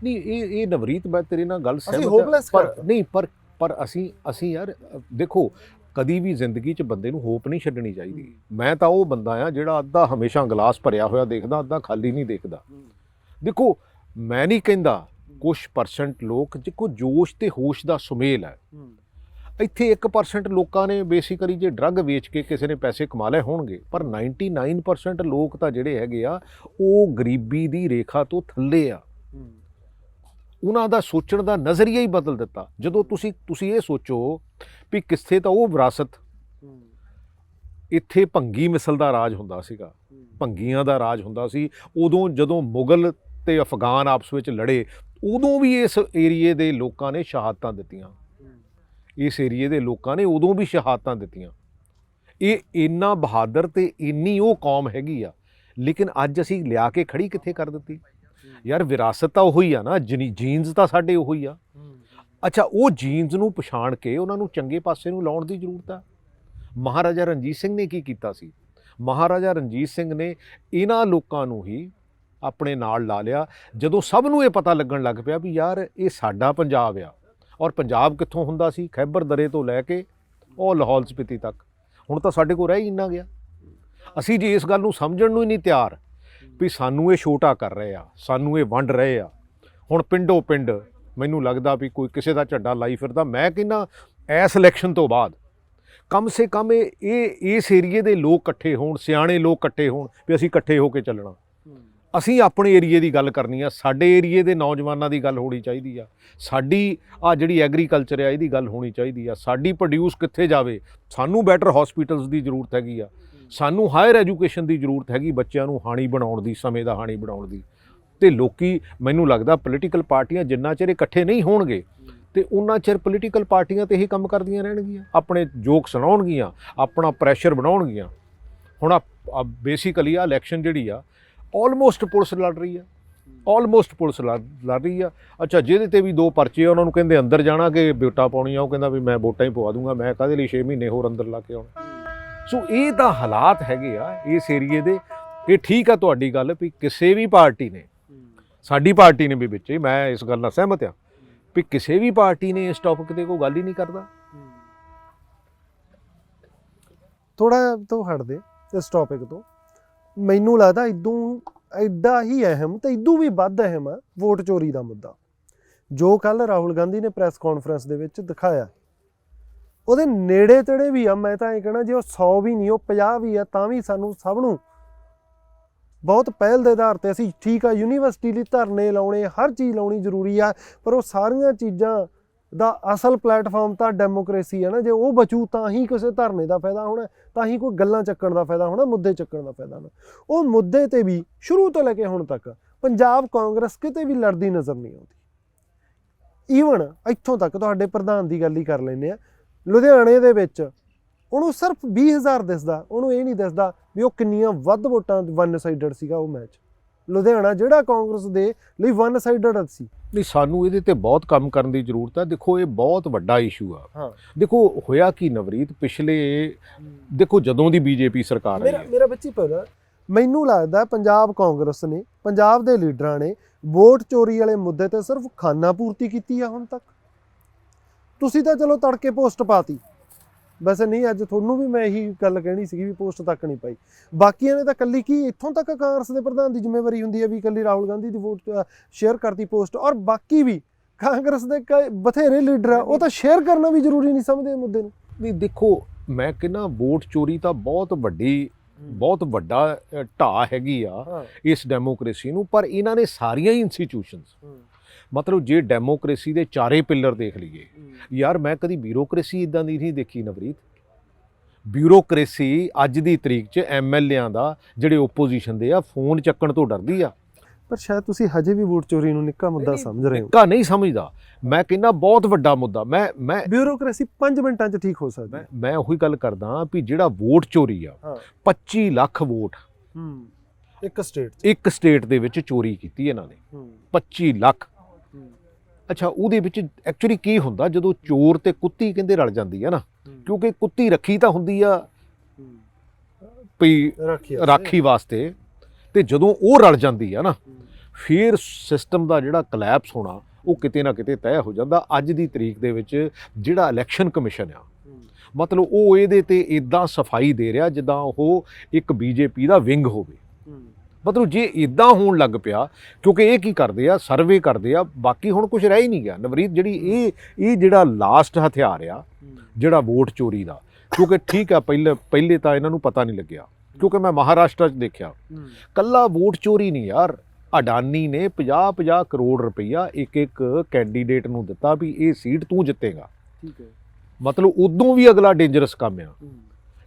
ਨਹੀਂ ਇਹ ਇਹ ਨਵਰੀਤ ਮੈਂ ਤੇਰੇ ਨਾਲ ਗੱਲ ਸਹਿਮਤ ਪਰ। ਨਹੀਂ ਪਰ ਪਰ ਅਸੀਂ ਅਸੀਂ ਯਾਰ ਦੇਖੋ ਕਦੀ ਵੀ ਜ਼ਿੰਦਗੀ 'ਚ ਬੰਦੇ ਨੂੰ ਹੋਪ ਨਹੀਂ ਛੱਡਣੀ ਚਾਹੀਦੀ। ਮੈਂ ਤਾਂ ਉਹ ਬੰਦਾ ਆ ਜਿਹੜਾ ਅੱਧਾ ਹਮੇਸ਼ਾ ਗਲਾਸ ਭਰਿਆ ਹੋਇਆ ਦੇਖਦਾ ਅੱਧਾ ਖਾਲੀ ਨਹੀਂ ਦੇਖਦਾ। ਦੇਖੋ ਮੈਂ ਨਹੀਂ ਕਹਿੰਦਾ ਕੁਝ ਪਰਸੈਂਟ ਲੋਕ ਜਿੱਕੋ ਜੋਸ਼ ਤੇ ਹੋਸ਼ ਦਾ ਸੁਮੇਲ ਹੈ। ਇੱਥੇ 1% ਲੋਕਾਂ ਨੇ ਬੇਸਿਕਲੀ ਜੇ ਡਰੱਗ ਵੇਚ ਕੇ ਕਿਸੇ ਨੇ ਪੈਸੇ ਕਮਾ ਲਏ ਹੋਣਗੇ ਪਰ 99% ਲੋਕ ਤਾਂ ਜਿਹੜੇ ਹੈਗੇ ਆ ਉਹ ਗਰੀਬੀ ਦੀ ਰੇਖਾ ਤੋਂ ਥੱਲੇ ਆ। ਉਹਨਾਂ ਦਾ ਸੋਚਣ ਦਾ ਨਜ਼ਰੀਆ ਹੀ ਬਦਲ ਦਿੱਤਾ। ਜਦੋਂ ਤੁਸੀਂ ਤੁਸੀਂ ਇਹ ਸੋਚੋ ਵੀ ਕਿੱਥੇ ਤਾਂ ਉਹ ਵਿਰਾਸਤ ਇੱਥੇ ਭੰਗੀ ਮਿਸਲ ਦਾ ਰਾਜ ਹੁੰਦਾ ਸੀਗਾ, ਭੰਗੀਆਂ ਦਾ ਰਾਜ ਹੁੰਦਾ ਸੀ, ਉਦੋਂ ਜਦੋਂ ਮੁਗਲ ਤੇ ਅਫਗਾਨ ਆਪਸ ਵਿੱਚ ਲੜੇ, ਉਦੋਂ ਵੀ ਇਸ ਏਰੀਏ ਦੇ ਲੋਕਾਂ ਨੇ ਸ਼ਹਾਦਤਾਂ ਦਿੱਤੀਆਂ। ਇਸ ਏਰੀਏ ਦੇ ਲੋਕਾਂ ਨੇ ਉਦੋਂ ਵੀ ਸ਼ਹਾਦਤਾਂ ਦਿੱਤੀਆਂ। ਇਹ ਇੰਨਾ ਬਹਾਦਰ ਤੇ ਇੰਨੀ ਉਹ ਕੌਮ ਹੈਗੀ ਆ, ਲੇਕਿਨ ਅੱਜ ਅਸੀਂ ਲਿਆ ਕੇ ਖੜੀ ਕਿੱਥੇ ਕਰ ਦਿੱਤੀ? ਯਾਰ ਵਿਰਾਸਤ ਤਾਂ ਉਹੀ ਆ ਨਾ ਜੀਨਸ ਤਾਂ ਸਾਡੇ ਉਹੀ ਆ। ਅੱਛਾ ਉਹ ਜੀਨਸ ਨੂੰ ਪਛਾਣ ਕੇ ਉਹਨਾਂ ਨੂੰ ਚੰਗੇ ਪਾਸੇ ਨੂੰ ਲਾਉਣ ਦੀ ਜ਼ਰੂਰਤ ਆ? ਮਹਾਰਾਜਾ ਰਣਜੀਤ ਸਿੰਘ ਨੇ ਕੀ ਕੀਤਾ ਸੀ? ਮਹਾਰਾਜਾ ਰਣਜੀਤ ਸਿੰਘ ਨੇ ਇਹਨਾਂ ਲੋਕਾਂ ਨੂੰ ਹੀ ਆਪਣੇ ਨਾਲ ਲਾ ਲਿਆ। ਜਦੋਂ ਸਭ ਨੂੰ ਇਹ ਪਤਾ ਲੱਗਣ ਲੱਗ ਪਿਆ ਵੀ ਯਾਰ ਇਹ ਸਾਡਾ ਪੰਜਾਬ ਆ ਔਰ ਪੰਜਾਬ ਕਿੱਥੋਂ ਹੁੰਦਾ ਸੀ? ਖੈਬਰ ਦਰੇ ਤੋਂ ਲੈ ਕੇ ਉਹ ਲਾਹੌਲ ਸਪੀਤੀ ਤੱਕ। ਹੁਣ ਤਾਂ ਸਾਡੇ ਕੋਲ ਰਹਿ ਹੀ ਇੰਨਾ ਗਿਆ। ਅਸੀਂ ਜੇ ਇਸ ਗੱਲ ਨੂੰ ਸਮਝਣ ਨੂੰ ਹੀ ਨਹੀਂ ਤਿਆਰ ਵੀ ਸਾਨੂੰ ਇਹ ਛੋਟਾ ਕਰ ਰਹੇ ਆ, ਸਾਨੂੰ ਇਹ ਵੰਡ ਰਹੇ ਆ। ਹੁਣ ਪਿੰਡੋ ਪਿੰਡ ਮੈਨੂੰ ਲੱਗਦਾ ਵੀ ਕੋਈ ਕਿਸੇ ਦਾ ਝੰਡਾ ਲਾਈ ਫਿਰਦਾ। ਮੈਂ ਕਹਿੰਦਾ ਐਸ ਇਲੈਕਸ਼ਨ ਤੋਂ ਬਾਅਦ ਕਮ ਸੇ ਕਮ ਇਹ ਇਹ, ਇਸ ਏਰੀਏ ਦੇ ਲੋਕ ਇਕੱਠੇ ਹੋਣ, ਸਿਆਣੇ ਲੋਕ ਇਕੱਠੇ ਹੋਣ ਵੀ ਅਸੀਂ ਇਕੱਠੇ ਹੋ ਕੇ ਚੱਲਣਾ। ਅਸੀਂ ਆਪਣੇ ਏਰੀਏ ਦੀ ਗੱਲ ਕਰਨੀ ਆ, ਸਾਡੇ ਏਰੀਏ ਦੇ ਨੌਜਵਾਨਾਂ ਦੀ ਗੱਲ ਹੋਣੀ ਚਾਹੀਦੀ ਆ। ਸਾਡੀ ਆ ਜਿਹੜੀ ਐਗਰੀਕਲਚਰ ਆ, ਇਹਦੀ ਗੱਲ ਹੋਣੀ ਚਾਹੀਦੀ ਆ। ਸਾਡੀ ਪ੍ਰੋਡਿਊਸ ਕਿੱਥੇ ਜਾਵੇ? ਸਾਨੂੰ ਬੈਟਰ ਹਸਪੀਟਲਸ ਦੀ ਜ਼ਰੂਰਤ ਹੈਗੀ ਆ। ਸਾਨੂੰ ਹਾਇਰ ਐਜੂਕੇਸ਼ਨ ਦੀ ਜ਼ਰੂਰਤ ਹੈਗੀ ਬੱਚਿਆਂ ਨੂੰ ਹਾਣੀ ਬਣਾਉਣ ਦੀ, ਸਮੇਂ ਦਾ ਹਾਣੀ ਬਣਾਉਣ ਦੀ। ਤੇ ਲੋਕੀ, ਮੈਨੂੰ ਲੱਗਦਾ ਪੋਲੀਟੀਕਲ ਪਾਰਟੀਆਂ ਜਿੰਨਾ ਚਿਰ ਇਕੱਠੇ ਨਹੀਂ ਹੋਣਗੇ, ਤੇ ਉਹਨਾਂ ਚਿਰ ਪੋਲੀਟੀਕਲ ਪਾਰਟੀਆਂ ਤੇ ਹੀ ਕੰਮ ਕਰਦੀਆਂ ਰਹਿਣਗੀਆਂ। ਆਪਣੇ ਜੋਕ ਸੁਣਾਉਣਗੀਆਂ, ਆਪਣਾ ਪ੍ਰੈਸ਼ਰ ਬਣਾਉਣਗੀਆਂ। ਹੁਣ ਆ ਬੇਸਿਕਲੀ ਆ ਇਲੈਕਸ਼ਨ ਜਿਹੜੀ ਆ ਆਲਮੋਸਟ ਪੁਲਿਸ ਲੜ ਰਹੀ ਆ। ਆਲਮੋਸਟ ਪੁਲਿਸ ਲੜ ਲੜ ਰਹੀ ਆ। ਅੱਛਾ, ਜਿਹਦੇ ਤੇ ਵੀ ਦੋ ਪਰਚੇ ਆ, ਉਹਨਾਂ ਨੂੰ ਕਹਿੰਦੇ ਅੰਦਰ ਜਾਣਾ ਕਿ ਵੋਟਾਂ ਪਾਉਣੀਆਂ, ਉਹ ਕਹਿੰਦਾ ਵੀ ਮੈਂ ਵੋਟਾਂ ਹੀ ਪਵਾ ਦੂੰਗਾ, ਮੈਂ ਕਾਹਦੇ ਲਈ 6 ਮਹੀਨੇ ਹੋਰ ਅੰਦਰ ਲਾ ਕੇ ਆਉਣਾ? ਸੋ ਇਹ ਤਾਂ ਹਾਲਾਤ ਹੈਗੇ ਆ ਇਸ ਏਰੀਏ ਦੇ। ਇਹ ਠੀਕ ਆ ਤੁਹਾਡੀ ਗੱਲ ਵੀ ਕਿਸੇ ਵੀ ਪਾਰਟੀ ਨੇ, ਸਾਡੀ ਪਾਰਟੀ ਨੇ ਵੀ ਵਿੱਚ ਹੀ, ਮੈਂ ਇਸ ਗੱਲ ਨਾਲ ਸਹਿਮਤ ਆ ਵੀ ਕਿਸੇ ਵੀ ਪਾਰਟੀ ਨੇ ਇਸ ਟੌਪਿਕ ਤੇ ਕੋਈ ਗੱਲ ਹੀ ਨਹੀਂ ਕਰਦਾ। ਥੋੜਾ ਤੋਂ ਹਟਦੇ ਇਸ ਟੌਪਿਕ ਤੋਂ। ਮੈਨੂੰ ਲੱਗਦਾ ਇਦੋਂ ਐਡਾ ਹੀ ਅਹਿਮ ਤੇ ਇਦੋਂ ਵੀ ਵੱਧ ਅਹਿਮ ਆ ਵੋਟ ਚੋਰੀ ਦਾ ਮੁੱਦਾ। ਜੋ ਕੱਲ ਰਾਹੁਲ ਗਾਂਧੀ ਨੇ ਪ੍ਰੈਸ ਕਾਨਫਰੰਸ ਦੇ ਵਿੱਚ ਦਿਖਾਇਆ। ਉਹਦੇ ਨੇੜੇ ਤੇੜੇ ਵੀ ਆ, ਮੈਂ ਤਾਂ ਇਹ ਕਹਣਾ ਜੇ ਉਹ 100 ਵੀ ਨਹੀਂ, ਉਹ 50 ਵੀ ਆ, ਤਾਂ ਵੀ ਸਾਨੂੰ ਸਭ ਨੂੰ ਬਹੁਤ ਪਹਿਲ ਦੇ ਆਧਾਰ ਤੇ ਅਸੀਂ ਠੀਕ ਆ, ਯੂਨੀਵਰਸਿਟੀ ਲਈ ਧਰਨੇ ਲਾਉਣੇ, ਹਰ ਚੀਜ਼ ਲਾਉਣੀ ਜ਼ਰੂਰੀ ਆ, ਪਰ ਉਹ ਸਾਰੀਆਂ ਚੀਜ਼ਾਂ ਦਾ ਅਸਲ ਪਲੇਟਫਾਰਮ ਤਾਂ ਡੈਮੋਕ੍ਰੇਸੀ ਹੈ ਨਾ, ਜੇ ਉਹ ਬਚੂ ਤਾਂ ਹੀ ਕਿਸੇ ਧਰਨੇ ਦਾ ਫਾਇਦਾ ਹੋਣਾ, ਤਾਂ ਹੀ ਕੋਈ ਗੱਲਾਂ ਚੱਕਣ ਦਾ ਫਾਇਦਾ ਹੋਣਾ, ਮੁੱਦੇ ਚੱਕਣ ਦਾ ਫਾਇਦਾ ਹੋਣਾ। ਉਹ ਮੁੱਦੇ ਤੇ ਵੀ ਸ਼ੁਰੂ ਤੋਂ ਲੈ ਕੇ ਹੁਣ ਤੱਕ ਪੰਜਾਬ ਕਾਂਗਰਸ ਕਿਤੇ ਵੀ ਲੜਦੀ ਨਜ਼ਰ ਨਹੀਂ ਆਉਂਦੀ। ਈਵਨ ਇੱਥੋਂ ਤੱਕ ਤੁਹਾਡੇ ਪ੍ਰਧਾਨ ਦੀ ਗੱਲ ਹੀ ਕਰ ਲੈਂਦੇ ਆ ਲੁਧਿਆਣੇ ਦੇ ਵਿੱਚ ਉਹਨੂੰ ਸਿਰਫ 20000 ਦਿਸਦਾ ਉਹਨੂੰ ਇਹ ਨਹੀਂ ਦਿਸਦਾ ਵੀ ਉਹ ਕਿੰਨੀਆਂ ਵੱਧ ਵੋਟਾਂ ਵਨ ਸਾਈਡਡ ਸੀਗਾ ਉਹ ਮੈਚ ਲੁਧਿਆਣਾ ਜਿਹੜਾ ਕਾਂਗਰਸ ਦੇ ਲਈ ਵਨ ਸਾਈਡਡ ਸੀ। ਨਹੀਂ ਸਾਨੂੰ ਇਹਦੇ ਤੇ ਬਹੁਤ ਕੰਮ ਕਰਨ ਦੀ ਜ਼ਰੂਰਤ ਹੈ ਦੇਖੋ ਇਹ ਬਹੁਤ ਵੱਡਾ ਇਸ਼ੂ ਆ। ਦੇਖੋ ਹੋਇਆ ਕੀ ਨਵਰੀਤ? ਪਿਛਲੇ ਦੇਖੋ ਜਦੋਂ ਦੀ ਬੀਜੇਪੀ ਸਰਕਾਰ ਆਈ ਮੇਰਾ ਮੇਰਾ ਬੱਚੀ ਪਰ ਮੈਨੂੰ ਲੱਗਦਾ ਪੰਜਾਬ ਕਾਂਗਰਸ ਨੇ ਪੰਜਾਬ ਦੇ ਲੀਡਰਾਂ ਨੇ ਵੋਟ ਚੋਰੀ ਵਾਲੇ ਮੁੱਦੇ ਤੇ ਸਿਰਫ ਖਾਨਾ ਪੂਰਤੀ ਕੀਤੀ ਆ ਹੁਣ ਤੱਕ। ਤੁਸੀਂ ਤਾਂ ਚਲੋ ਤੜਕੇ ਪੋਸਟ ਪਾਤੀ। ਵੈਸੇ ਨਹੀਂ ਅੱਜ ਤੁਹਾਨੂੰ ਵੀ ਮੈਂ ਇਹੀ ਗੱਲ ਕਹਿਣੀ ਸੀਗੀ ਵੀ ਪੋਸਟ ਤੱਕ ਨਹੀਂ ਪਾਈ। ਬਾਕੀਆਂ ਨੇ ਤਾਂ ਕੱਲੀ ਕੀ ਇੱਥੋਂ ਤੱਕ ਕਾਂਗਰਸ ਦੇ ਪ੍ਰਧਾਨ ਦੀ ਜ਼ਿੰਮੇਵਾਰੀ ਹੁੰਦੀ ਹੈ ਵੀ ਕੱਲੀ ਰਾਹੁਲ ਗਾਂਧੀ ਦੀ ਵੋਟ ਸ਼ੇਅਰ ਕਰਤੀ ਪੋਸਟ ਔਰ ਬਾਕੀ ਵੀ ਕਾਂਗਰਸ ਦੇ ਕਈ ਬਥੇਰੇ ਲੀਡਰ ਆ ਉਹ ਤਾਂ ਸ਼ੇਅਰ ਕਰਨਾ ਵੀ ਜ਼ਰੂਰੀ ਨਹੀਂ ਸਮਝਦੇ ਮੁੱਦੇ ਨੂੰ। ਨਹੀਂ ਦੇਖੋ ਮੈਂ ਕਹਿੰਦਾ ਵੋਟ ਚੋਰੀ ਤਾਂ ਬਹੁਤ ਵੱਡੀ ਬਹੁਤ ਵੱਡਾ ਢਾਹ ਹੈਗੀ ਆ ਇਸ ਡੈਮੋਕ੍ਰੇਸੀ ਨੂੰ ਪਰ ਇਹਨਾਂ ਨੇ ਸਾਰੀਆਂ ਹੀ ਇੰਸਟੀਟਿਊਸ਼ਨਸ ਮਤਲਬ ਜੇ ਡੈਮੋਕ੍ਰੇਸੀ ਦੇ ਚਾਰੇ ਪਿੱਲਰ ਦੇਖ ਲਈਏ ਯਾਰ ਮੈਂ ਕਦੀ ਬਿਊਰੋਕ੍ਰੇਸੀ ਇਦਾਂ ਦੀ ਨਹੀਂ ਦੇਖੀ ਨਵਰੀਤ। ਬਿਊਰੋਕ੍ਰੇਸੀ ਅੱਜ ਦੀ ਤਰੀਕ 'ਚ ਐਮਐਲਏਆਂ ਦਾ ਜਿਹੜੇ ਓਪੋਜੀਸ਼ਨ ਦੇ ਆ ਫੋਨ ਚੱਕਣ ਤੋਂ ਡਰਦੀ ਆ। ਪਰ ਸ਼ਾਇਦ ਤੁਸੀਂ ਹਜੇ ਵੀ ਵੋਟ ਚੋਰੀ ਨੂੰ ਨਿੱਕਾ ਮੁੱਦਾ ਸਮਝ ਰਹੇ ਹੋ। ਕਾ ਨਹੀਂ ਸਮਝਦਾ। ਮੈਂ ਕਹਿੰਦਾ ਬਹੁਤ ਵੱਡਾ ਮੁੱਦਾ। ਮੈਂ ਮੈਂ ਬਿਊਰੋਕ੍ਰੇਸੀ 5 ਮਿੰਟਾਂ 'ਚ ਠੀਕ ਹੋ ਸਕਦੀ ਮੈਂ ਹੈ। ਮੈਂ ਉਹੀ ਗੱਲ ਕਰਦਾ ਵੀ ਜਿਹੜਾ ਵੋਟ ਚੋਰੀ ਆ ਹਾਂ। 25 ਲੱਖ ਵੋਟ ਹੂੰ। ਇੱਕ ਸਟੇਟ 'ਚ। ਇੱਕ ਸਟੇਟ ਦੇ ਵਿੱਚ ਚੋਰੀ ਕੀਤੀ ਇਹਨਾਂ ਨੇ। ਹੂੰ। 25 ਲੱਖ ਅੱਛਾ ਉਹਦੇ ਵਿੱਚ ਐਕਚੁਅਲੀ ਕੀ ਹੁੰਦਾ ਜਦੋਂ ਚੋਰ ਤੇ ਕੁੱਤੀ ਕਹਿੰਦੇ ਰਲ ਜਾਂਦੀ ਆ ਨਾ ਕਿਉਂਕਿ ਕੁੱਤੀ ਰੱਖੀ ਤਾਂ ਹੁੰਦੀ ਆ ਰੱਖਿਆ ਰਾਖੀ ਵਾਸਤੇ। ਤੇ ਜਦੋਂ ਉਹ ਰਲ ਜਾਂਦੀ ਆ ਨਾ ਫਿਰ ਸਿਸਟਮ ਦਾ ਜਿਹੜਾ ਕਲੈਪਸ ਹੋਣਾ ਉਹ ਕਿਤੇ ਨਾ ਕਿਤੇ ਤੈਅ ਹੋ ਜਾਂਦਾ। ਅੱਜ ਦੀ ਤਰੀਕ ਦੇ ਵਿੱਚ ਜਿਹੜਾ ਇਲੈਕਸ਼ਨ ਕਮਿਸ਼ਨ ਆ ਮਤਲਬ ਉਹ ਇਹਦੇ ਤੇ ਇਦਾਂ ਸਫ਼ਾਈ ਦੇ ਰਿਹਾ ਜਿੱਦਾਂ ਉਹ ਇੱਕ ਬੀਜੇਪੀ ਦਾ ਵਿੰਗ ਹੋਵੇ। ਮਤਲਬ ਜੇ ਇਦਾਂ ਹੋਣ ਲੱਗ ਪਿਆ ਕਿਉਂਕਿ ਇਹ ਕੀ ਕਰਦੇ ਆ ਸਰਵੇ ਕਰਦੇ ਆ ਬਾਕੀ ਹੁਣ ਕੁਝ ਰਹਿ ਹੀ ਨਹੀਂ ਗਿਆ। ਨਵਰੀਤ ਜਿਹੜੀ ਇਹ ਇਹ ਜਿਹੜਾ ਲਾਸਟ ਹਥਿਆਰ ਆ ਜਿਹੜਾ ਵੋਟ ਚੋਰੀ ਦਾ ਕਿਉਂਕਿ ਠੀਕ ਆ ਪਹਿਲੇ ਪਹਿਲੇ ਤਾਂ ਇਹਨਾਂ ਨੂੰ ਪਤਾ ਨਹੀਂ ਲੱਗਿਆ। ਕਿਉਂਕਿ ਮੈਂ ਮਹਾਰਾਸ਼ਟਰ 'ਚ ਦੇਖਿਆ। ਕੱਲਾ ਵੋਟ ਚੋਰੀ ਨਹੀਂ ਯਾਰ। ਅਡਾਨੀ ਨੇ 50-50 ਕਰੋੜ ਰੁਪਈਆ ਇੱਕ ਇੱਕ ਕੈਂਡੀਡੇਟ ਨੂੰ ਦਿੱਤਾ ਵੀ ਇਹ ਸੀਟ ਤੂੰ ਜਿੱਤੇਗਾ। ਠੀਕ ਹੈ। ਮਤਲਬ ਉਦੋਂ ਵੀ ਅਗਲਾ ਡੇਂਜਰਸ ਕੰਮ ਆ।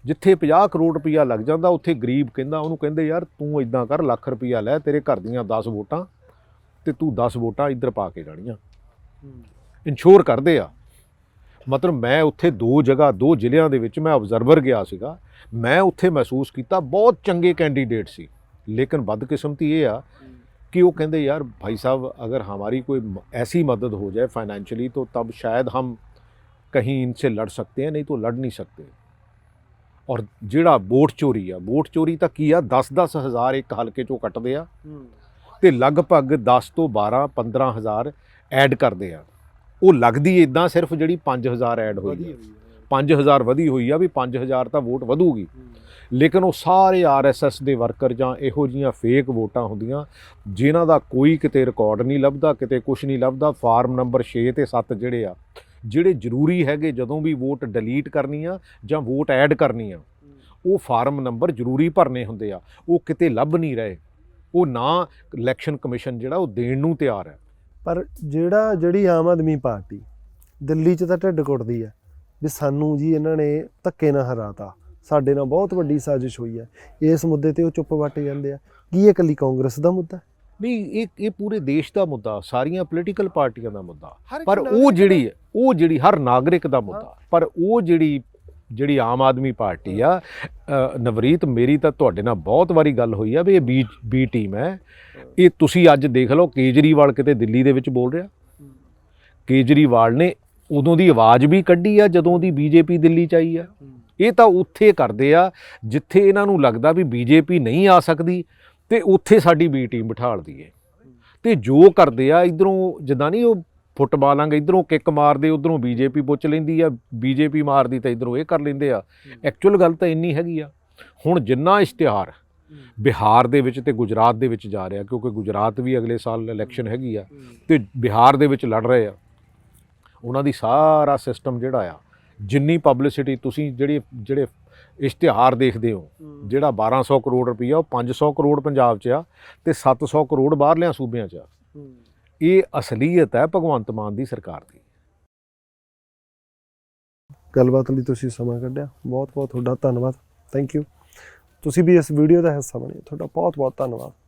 ਜਿੱਥੇ 50 ਕਰੋੜ ਰੁਪਈਆ ਲੱਗ ਜਾਂਦਾ ਉੱਥੇ ਗਰੀਬ ਕਹਿੰਦਾ ਉਹਨੂੰ ਕਹਿੰਦੇ ਯਾਰ ਤੂੰ ਇਦਾਂ ਕਰ ਲੱਖ ਰੁਪਈਆ ਲੈ ਤੇਰੇ ਘਰ ਦੀਆਂ 10 ਵੋਟਾਂ ਤੇ ਤੂੰ 10 ਵੋਟਾਂ ਇੱਧਰ ਪਾ ਕੇ ਜਾਣੀਆਂ ਇਨਸ਼ੋਰ ਕਰਦੇ ਆ ਮਤਲਬ ਮੈਂ ਉੱਥੇ ਦੋ ਜਗ੍ਹਾ ਦੋ ਜ਼ਿਲ੍ਹਿਆਂ ਦੇ ਵਿੱਚ ਮੈਂ ਆਬਜ਼ਰਵਰ ਗਿਆ ਸੀਗਾ ਮੈਂ ਉੱਥੇ ਮਹਿਸੂਸ ਕੀਤਾ ਬਹੁਤ ਚੰਗੇ ਕੈਂਡੀਡੇਟ ਸੀ ਲੇਕਿਨ ਬਦਕਿਸਮਤੀ ਇਹ ਆ कि वो कहते यार भाई साहब अगर हमारी कोई म- ऐसी मदद हो जाए फाइनेंशियली तो तब शायद हम कहीं इनसे लड़ सकते हैं नहीं तो लड़ नहीं सकते ਔਰ ਜਿਹੜਾ ਵੋਟ ਚੋਰੀ ਆ ਵੋਟ ਚੋਰੀ ਤਾਂ ਕੀ ਆ 10-10 ਹਜ਼ਾਰ ਇੱਕ ਹਲਕੇ ਚੋਂ ਕੱਟਦੇ ਆ। ਤੇ ਲਗਭਗ 10 ਤੋਂ 12 15 ਹਜ਼ਾਰ ਐਡ ਕਰਦੇ ਆ। ਉਹ ਲੱਗਦੀ ਇਦਾਂ ਸਿਰਫ ਜਿਹੜੀ 5000 ਐਡ ਹੋਈ ਆ। 5000 ਵਧੀ ਹੋਈ ਆ ਵੀ 5000 ਤਾਂ ਵੋਟ ਵਧੂਗੀ। ਲੇਕਿਨ ਉਹ ਸਾਰੇ ਆਰਐਸਐਸ ਦੇ ਵਰਕਰ ਜਾਂ ਇਹੋ ਜੀਆਂ ਫੇਕ ਵੋਟਾਂ ਹੁੰਦੀਆਂ ਜਿਨ੍ਹਾਂ ਦਾ ਕੋਈ ਕਿਤੇ ਰਿਕਾਰਡ ਨਹੀਂ ਲੱਭਦਾ ਕਿਤੇ ਕੁਝ ਨਹੀਂ ਲੱਭਦਾ ਫਾਰਮ ਨੰਬਰ 6 ਤੇ 7 ਜਿਹੜੇ ਆ ਜਿਹੜੇ ਜ਼ਰੂਰੀ ਹੈਗੇ ਜਦੋਂ ਵੀ ਵੋਟ ਡਿਲੀਟ ਕਰਨੀ ਆ ਜਾਂ ਵੋਟ ਐਡ ਕਰਨੀ ਆ, ਉਹ ਫਾਰਮ ਨੰਬਰ ਜ਼ਰੂਰੀ ਭਰਨੇ ਹੁੰਦੇ ਆ, ਉਹ ਕਿਤੇ ਲੱਭ ਨਹੀਂ ਰਹੇ। ਉਹ ਨਾ ਇਲੈਕਸ਼ਨ ਕਮਿਸ਼ਨ ਜਿਹੜਾ, ਉਹ ਦੇਣ ਨੂੰ ਤਿਆਰ ਹੈ। ਪਰ ਜਿਹੜਾ, ਜਿਹੜੀ ਆਮ ਆਦਮੀ ਪਾਰਟੀ ਦਿੱਲੀ 'ਚ ਤਾਂ ਢਿੱਡ ਕੁੱਟਦੀ ਹੈ ਵੀ ਸਾਨੂੰ ਜੀ ਇਹਨਾਂ ਨੇ ਧੱਕੇ ਨਾਲ ਹਰਾਤਾ। ਸਾਡੇ ਨਾਲ ਬਹੁਤ ਵੱਡੀ ਸਾਜ਼ਿਸ਼ ਹੋਈ ਹੈ ਇਸ ਮੁੱਦੇ ਤੇ ਉਹ ਚੁੱਪ ਵੱਟ ਜਾਂਦੇ ਆ। ਕੀ ਇਹ ਇਕੱਲੀ ਕਾਂਗਰਸ ਦਾ ਮੁੱਦਾ? ਨਹੀਂ ਇਹ ਇਹ ਪੂਰੇ ਦੇਸ਼ ਦਾ ਮੁੱਦਾ ਸਾਰੀਆਂ ਪੋਲੀਟੀਕਲ ਪਾਰਟੀਆਂ ਦਾ ਮੁੱਦਾ। ਪਰ ਉਹ ਜਿਹੜੀ ਹੈ, ਉਹ ਜਿਹੜੀ ਹਰ ਨਾਗਰਿਕ ਦਾ ਮੁੱਦਾ। ਪਰ ਉਹ ਜਿਹੜੀ ਜਿਹੜੀ ਆਮ ਆਦਮੀ ਪਾਰਟੀ ਆ ਨਵਰੀਤ ਮੇਰੀ ਤਾਂ ਤੁਹਾਡੇ ਨਾਲ ਬਹੁਤ ਵਾਰੀ ਗੱਲ ਹੋਈ ਆ ਵੀ ਇਹ ਬੀ ਬੀ ਟੀਮ ਹੈ। ਇਹ ਤੁਸੀਂ ਅੱਜ ਦੇਖ ਲਓ ਕੇਜਰੀਵਾਲ ਕਿਤੇ ਦਿੱਲੀ ਦੇ ਵਿੱਚ ਬੋਲ ਰਿਹਾ। ਕੇਜਰੀਵਾਲ ਨੇ ਉਦੋਂ ਦੀ ਆਵਾਜ਼ ਵੀ ਕੱਢੀ ਆ ਜਦੋਂ ਦੀ ਬੀਜੇਪੀ ਦਿੱਲੀ ਚ ਆਈ ਆ। ਇਹ ਤਾਂ ਉੱਥੇ ਕਰਦੇ ਆ ਜਿੱਥੇ ਇਹਨਾਂ ਨੂੰ ਲੱਗਦਾ ਵੀ ਬੀਜੇਪੀ ਨਹੀਂ ਆ ਸਕਦੀ। ਤੇ ਉੱਥੇ ਸਾਡੀ ਬੀ ਟੀਮ ਬਿਠਾ ਲਦੀ ਏ ਤੇ ਜੋ ਕਰਦੇ ਆ ਇਧਰੋਂ ਜਿੱਦਾਂ ਨਹੀਂ ਉਹ ਫੁੱਟਬਾਲ ਵਾਂਗ ਇਧਰੋਂ ਕਿੱਕ ਮਾਰਦੇ ਉਧਰੋਂ ਬੀਜੇਪੀ ਪੁੱਛ ਲੈਂਦੀ ਆ ਬੀਜੇਪੀ ਮਾਰਦੀ ਤਾਂ ਇਧਰੋਂ ਇਹ ਕਰ ਲੈਂਦੇ ਆ। ਐਕਚੁਅਲ ਗੱਲ ਤਾਂ ਇੰਨੀ ਹੈਗੀ ਆ। ਹੁਣ ਜਿੰਨਾ ਇਸ਼ਤਿਹਾਰ ਬਿਹਾਰ ਦੇ ਵਿੱਚ ਤੇ ਗੁਜਰਾਤ ਦੇ ਵਿੱਚ ਜਾ ਰਿਹਾ ਕਿਉਂਕਿ ਗੁਜਰਾਤ ਵੀ ਅਗਲੇ ਸਾਲ ਇਲੈਕਸ਼ਨ ਹੈਗੀ ਆ ਤੇ ਬਿਹਾਰ ਦੇ ਵਿੱਚ ਲੜ ਰਹੇ ਆ। ਉਹਨਾਂ ਦੀ ਸਾਰਾ ਸਿਸਟਮ ਜਿਹੜਾ ਆ ਜਿੰਨੀ ਪਬਲਿਸਿਟੀ ਤੁਸੀਂ ਜਿਹੜੀ ਜਿਹੜੇ ਇਸ਼ਤਿਹਾਰ ਦੇਖਦੇ ਹੋ ਜਿਹੜਾ 1200 ਕਰੋੜ ਰੁਪਈਆ ਉਹ 500 ਕਰੋੜ ਪੰਜਾਬ 'ਚ ਆ ਤੇ 700 ਕਰੋੜ ਬਾਹਰਲਿਆਂ ਸੂਬਿਆਂ 'ਚ ਆ। ਇਹ ਅਸਲੀਅਤ ਹੈ ਭਗਵੰਤ ਮਾਨ ਦੀ ਸਰਕਾਰ ਦੀ। ਗੱਲਬਾਤ ਲਈ ਤੁਸੀਂ ਸਮਾਂ ਕੱਢਿਆ ਬਹੁਤ ਬਹੁਤ ਤੁਹਾਡਾ ਧੰਨਵਾਦ ਥੈਂਕ ਯੂ ਤੁਸੀਂ ਵੀ ਇਸ ਵੀਡੀਓ ਦਾ ਹਿੱਸਾ ਬਣੇ ਤੁਹਾਡਾ ਬਹੁਤ ਬਹੁਤ ਧੰਨਵਾਦ।